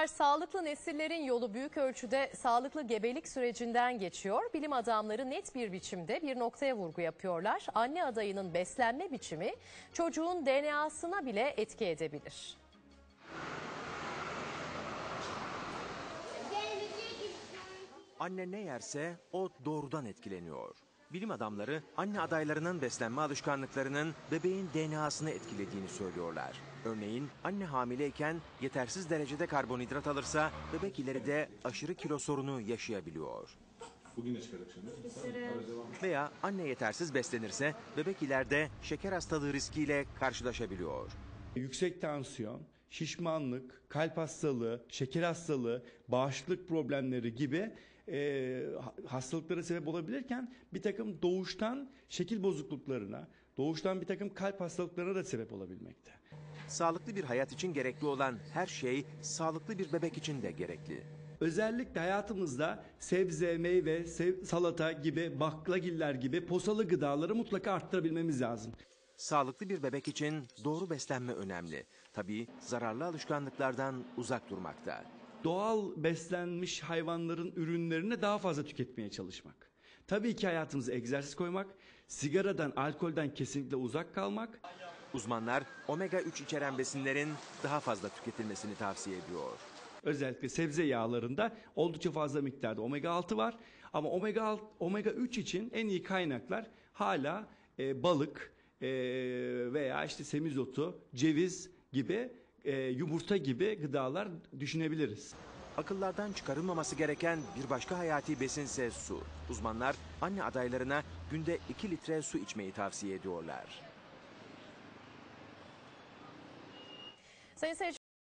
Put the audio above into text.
seyirciler sağlıklı nesillerin yolu büyük ölçüde sağlıklı gebelik sürecinden geçiyor. Bilim adamları net bir biçimde bir noktaya vurgu yapıyorlar. Anne adayının beslenme biçimi çocuğun DNA'sına bile etki edebilir. Anne ne yerse o doğrudan etkileniyor. Bilim adamları anne adaylarının beslenme alışkanlıklarının bebeğin DNA'sını etkilediğini söylüyorlar. Örneğin anne hamileyken yetersiz derecede karbonhidrat alırsa bebek ileride aşırı kilo sorunu yaşayabiliyor. Bugün de şimdi. Veya anne yetersiz beslenirse bebek ileride şeker hastalığı riskiyle karşılaşabiliyor. Yüksek tansiyon, şişmanlık, kalp hastalığı, şeker hastalığı, bağışıklık problemleri gibi e, ha- hastalıklara sebep olabilirken bir takım doğuştan şekil bozukluklarına, doğuştan bir takım kalp hastalıklarına da sebep olabilmekte. Sağlıklı bir hayat için gerekli olan her şey sağlıklı bir bebek için de gerekli. Özellikle hayatımızda sebze, meyve, sev- salata gibi, baklagiller gibi posalı gıdaları mutlaka arttırabilmemiz lazım. Sağlıklı bir bebek için doğru beslenme önemli. Tabii zararlı alışkanlıklardan uzak durmakta. Doğal beslenmiş hayvanların ürünlerini daha fazla tüketmeye çalışmak. Tabii ki hayatımıza egzersiz koymak, sigaradan, alkolden kesinlikle uzak kalmak. Uzmanlar omega 3 içeren besinlerin daha fazla tüketilmesini tavsiye ediyor. Özellikle sebze yağlarında oldukça fazla miktarda omega 6 var. Ama omega 6, omega 3 için en iyi kaynaklar hala e, balık e, veya işte semizotu, ceviz gibi, e, yumurta gibi gıdalar düşünebiliriz. Akıllardan çıkarılmaması gereken bir başka hayati besinse su. Uzmanlar anne adaylarına günde 2 litre su içmeyi tavsiye ediyorlar. Sayın seyirciler